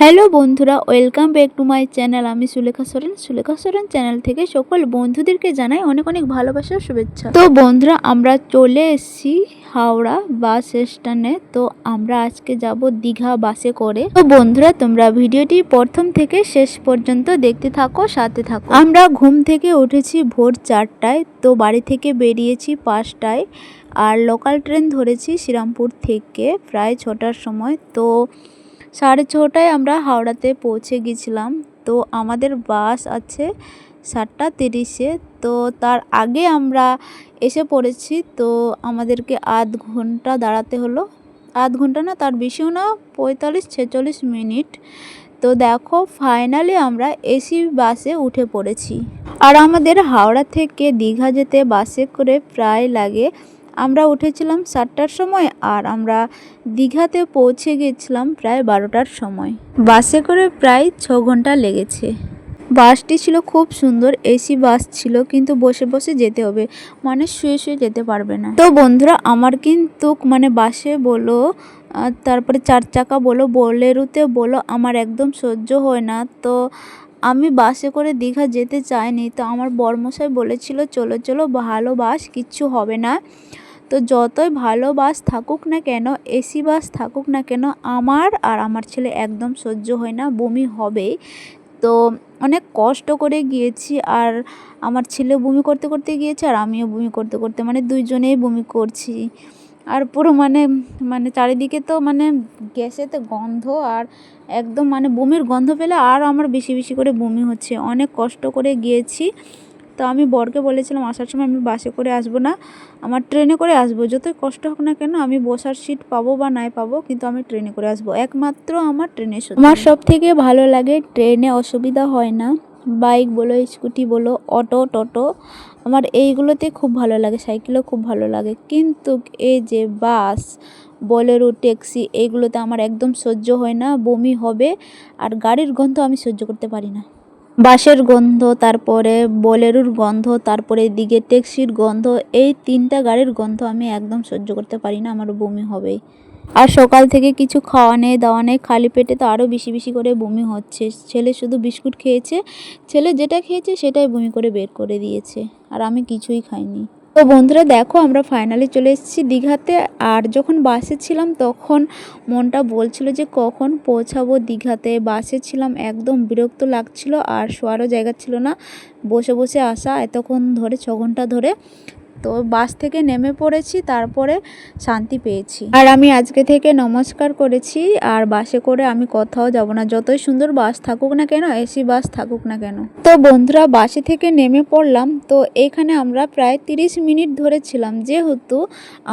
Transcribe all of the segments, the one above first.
Hello বন্ধুরা, welcome back to my channel. আমি Sulekha Soren. Sulekha Soren channel থেকে সকল বন্ধুদেরকে জানাই অনেক অনেক ভালোবাসার শুভেচ্ছা। তো বন্ধুরা, আমরা চলে এসেছি হাওড়া বাস স্ট্যান্ডে। তো আমরা আজকে যাব দীঘা বাসে করে। তো বন্ধুরা, তোমরা ভিডিওটি প্রথম থেকে শেষ পর্যন্ত দেখতে থাকো, সাথে থাকো। আমরা ঘুম থেকে উঠেছি ভোর চারটায়। তো বাড়ি থেকে বেরিয়েছি পাঁচটায়। আর লোকাল ট্রেন ধরেছি শ্রীরামপুর থেকে প্রায় ছটার সময়। তো সাড়ে ছটায় আমরা হাওড়াতে পৌঁছে গেছিলাম। তো আমাদের বাস আছে সাতটা তিরিশে। তো তার আগে আমরা এসে পড়েছি। তো আমাদেরকে আধ ঘণ্টা দাঁড়াতে হলো। আধ ঘণ্টা না, তার বেশিও না, পঁয়তাল্লিশ ছেচল্লিশ মিনিট। তো দেখো, ফাইনালি আমরা এসি বাসে উঠে পড়েছি। আর আমাদের হাওড়া থেকে দীঘা যেতে বাসে করে প্রায় লাগে আমরা উঠেছিলাম সাতটার সময় আর আমরা দীঘাতে পৌঁছে গেছিলাম প্রায় বারোটার সময়। বাসে করে প্রায় ছ ঘণ্টা লেগেছে। বাসটি ছিল খুব সুন্দর, এসি বাস ছিল, কিন্তু বসে বসে যেতে হবে মানে শুয়ে শুয়ে যেতে পারবে না। তো বন্ধুরা, আমার কিন্তু মানে বাসে বলো তারপরে চার চাকা বলো, বোলেরুতে বলো, আমার একদম সহ্য হয় না। তো আমি বাসে করে দীঘা যেতে চাইনি, তো আমার বর্মশাই বলেছিল, চলো চলো ভালো বাস কিচ্ছু হবে না। তো যতই ভালো বাস থাকুক না কেন, এসি বাস থাকুক না কেন, আমার আর আমার ছেলে একদম সহ্য হয় না, বমি হবেই। তো অনেক কষ্ট করে গিয়েছি, আর আমার ছেলে বমি করতে করতে গিয়েছে, আর আমিও বমি করতে করতে মানে দুইজনেই বমি করছি। আর পুরো মানে মানে চারিদিকে তো মানে গ্যাসেতে গন্ধ আর একদম মানে বমির গন্ধ পেলে আর আমার বেশি বেশি করে বমি হচ্ছে। অনেক কষ্ট করে গিয়েছি। তো আমি বরকে বলেছিলাম, আসার সময় আমি বাসে করে আসব না, আমার ট্রেনে করে আসব। যতই কষ্ট হোক না কেন, আমি বসার সিট পাবো বা নাই পাবো, কিন্তু আমি ট্রেনে করে আসব। একমাত্র আমার ট্রেনে আমার সব থেকে ভালো লাগে ট্রেনে অসুবিধা হয় না। বাইক বলো, স্কুটি বলো, অটো, টোটো, আমার এইগুলোতে খুব ভালো লাগে, সাইকেলও খুব ভালো লাগে। কিন্তু এই যে বাস, বলেরো, ট্যাক্সি, এইগুলোতে আমার একদম সহ্য হয় না, বমি হবে, আর গাড়ির গন্ধ আমি সহ্য করতে পারি না। বাসের গন্ধ, তারপরে বোলেরোর গন্ধ, তারপরে এদিকে ট্যাক্সির গন্ধ, এই তিনটা গাড়ির গন্ধ আমি একদম সহ্য করতে পারি না আমার বমি হবেই। আর সকাল থেকে কিছু খাওয়া নেই, দাওয়া নেই, খালি পেটে তো আরও বেশি বেশি করে বমি হচ্ছে। ছেলে শুধু বিস্কুট খেয়েছে, ছেলে যেটা খেয়েছে সেটাই বমি করে বের করে দিয়েছে আর আমি কিছুই খাইনি। তো বন্ধুরা দেখো আমরা ফাইনালি চলে এসেছি দীঘাতে আর যখন বাসে ছিলাম তখন মনটা বলছিল যে কখন পৌঁছাবো দীঘাতে। বাসে ছিলাম, একদম বিরক্ত লাগছিল আর শোয়ারও জায়গা ছিল না। বসে বসে আসা, এতক্ষণ ধরে, ছ ঘণ্টা ধরে তো বাস থেকে নেমে পড়েছি, তারপরে শান্তি পেয়েছি। আর আমি আজকে থেকে নমস্কার করেছি, আর বাসে করে আমি কোথাও যাব না। যতই সুন্দর বাস থাকুক না কেন, এসি বাস থাকুক না কেন। তো বন্ধুরা, বাসে থেকে নেমে পড়লাম। তো এখানে আমরা প্রায় তিরিশ মিনিট ধরেছিলাম যেহেতু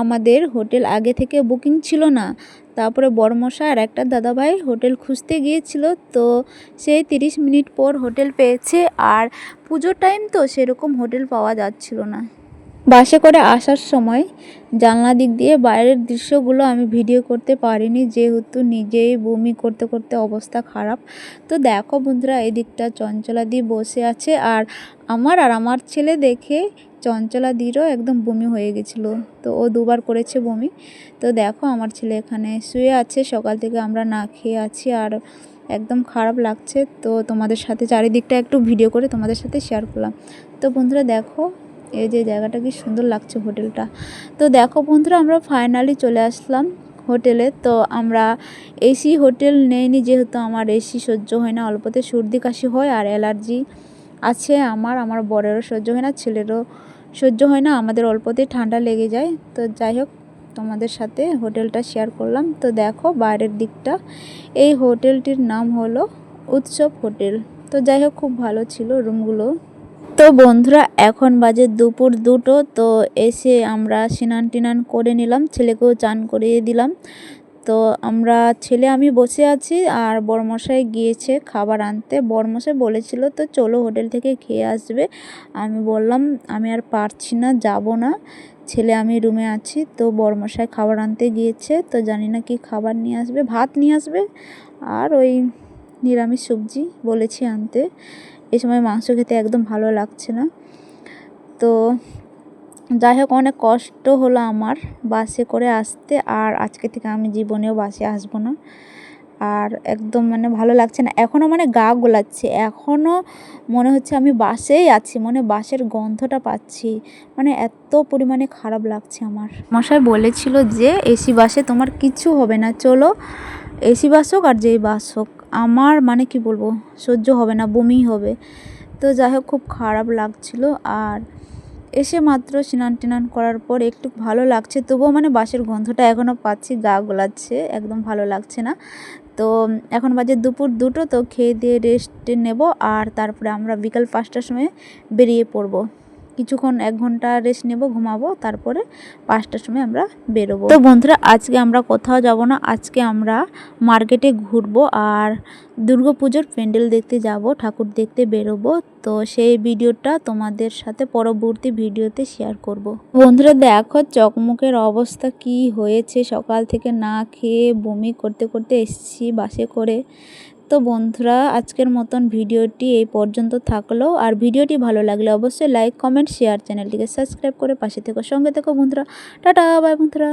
আমাদের হোটেল আগে থেকে বুকিং ছিল না, তারপরে বড়মশা আর একটা দাদাভাই হোটেল খুঁজতে গিয়েছিল। তো সেই তিরিশ মিনিট পর হোটেল পেয়েছে, আর পুজোর টাইম তো সেরকম হোটেল পাওয়া যাচ্ছিল না। বাসে করে আসার সময় জানলা দিক দিয়ে বাইরের দৃশ্যগুলো আমি ভিডিও করতে পারিনি। যেহেতু নিজেই বমি করতে করতে অবস্থা খারাপ। তো দেখো বন্ধুরা এই দিকটা চঞ্চলাদি বসে আছে আর আমার আর আমার ছেলে দেখে চঞ্চলাদিরও একদম বমি হয়ে গেছিল। তো ও দুবার করেছে বমি। তো দেখো আমার ছেলে এখানে শুয়ে আছে। সকাল থেকে আমরা না খেয়ে আছি আর একদম খারাপ লাগছে। তো তোমাদের সাথে চারিদিকটা একটু ভিডিও করে তোমাদের সাথে শেয়ার করলাম। তো বন্ধুরা দেখো এই যে জায়গাটা কি সুন্দর লাগছে হোটেলটা। তো দেখো বন্ধুরা, আমরা ফাইনালি চলে আসলাম হোটেলে। তো আমরা এসি হোটেল নেইনি, যেহেতু আমার এসি সহ্য হয় না, অল্পতে সর্দি কাশি হয় আর অ্যালার্জি আছে আমার আমার বরেরও সহ্য হয় না, ছেলেরও সহ্য হয় না, আমাদের অল্পতে ঠান্ডা লেগে যায়। তো যাই হোক, তোমাদের সাথে হোটেলটা শেয়ার করলাম। তো দেখো বাইরের দিকটা, এই হোটেলটির নাম হলো উৎসব হোটেল। তো যাই হোক, খুব ভালো ছিল রুমগুলো তো বন্ধুরা, এখন বাজে দুপুর দুটো, তো এসে আমরা স্নান টিনান করে নিলাম, ছেলেকেও চান করিয়ে দিলাম। তো আমরা, ছেলে আমি বসে আছি, আর বড়মশাই গিয়েছে খাবার আনতে। বড়মশাই বলেছিল তো চলো হোটেল থেকে খেয়ে আসবে। আমি বললাম, আমি আর পারছি না, যাব না। ছেলে আমি রুমে আছি, তো বড়মশাই খাবার আনতে গিয়েছে, তো জানি না কি খাবার নিয়ে আসবে। ভাত নিয়ে আসবে, আর ওই নিরামিষ সবজি বলেছি আনতে। এই সময় মাংস খেতে একদম ভালো লাগছে না। তো যাই হোক, অনেক কষ্ট হলো আমার বাসে করে আসতে আর আজকে থেকে আমি জীবনেও বাসে আসব না। আর একদম মানে ভালো লাগছে না। এখনও মানে গা গোলাচ্ছে। এখনও মনে হচ্ছে আমি বাসেই আছি। মানে বাসের গন্ধটা পাচ্ছি। মানে এত পরিমাণে খারাপ লাগছে আমার। মশাই বলেছিল যে এসি বাসে তোমার কিছু হবে না। চলো এসি বাস হোক আর যেই বাস হোক আমার মানে কি বলব, সহ্য হবে না বমি হবে। তো যাই হোক, খুব খারাপ লাগছিল। আর এসে মাত্র স্নান টিনান করার পর একটু ভালো লাগছে, তবুও মানে বাসের গন্ধটা এখনও পাচ্ছি, গা গোলাচ্ছে, একদম ভালো লাগছে না। তো এখন বাজে দুপুর দুটো, তো খেয়ে দিয়ে রেস্ট নেব, আর তারপরে আমরা বিকাল পাঁচটার সময় বেরিয়ে পড়ব। কিছুক্ষণ এক ঘণ্টা রেস্ট নেব, ঘুমাবো, তারপরে পাঁচটার সময় আমরা বেরোবো। তো বন্ধুরা, আজকে আমরা কোথাও যাব না, আজকে আমরা মার্কেটে ঘুরবো আর দুর্গা পুজোর প্যান্ডেল দেখতে যাব, ঠাকুর দেখতে বেরোবো। তো সেই ভিডিওটা তোমাদের সাথে পরবর্তী ভিডিওতে শেয়ার করব। বন্ধুরা, দেখো চকমকের অবস্থা কি হয়েছে, সকাল থেকে না খেয়ে বমি করতে করতে এসেছি বাসে করে। তো বন্ধুরা, আজকের মতন ভিডিওটি এই পর্যন্ত থাকল। আর ভিডিওটি ভালো লাগলে অবশ্যই লাইক কমেন্ট শেয়ার চ্যানেলটিকে সাবস্ক্রাইব করে পাশে থেকো। সঙ্গে থেকো বন্ধুরা। টাটা বাই বন্ধুরা।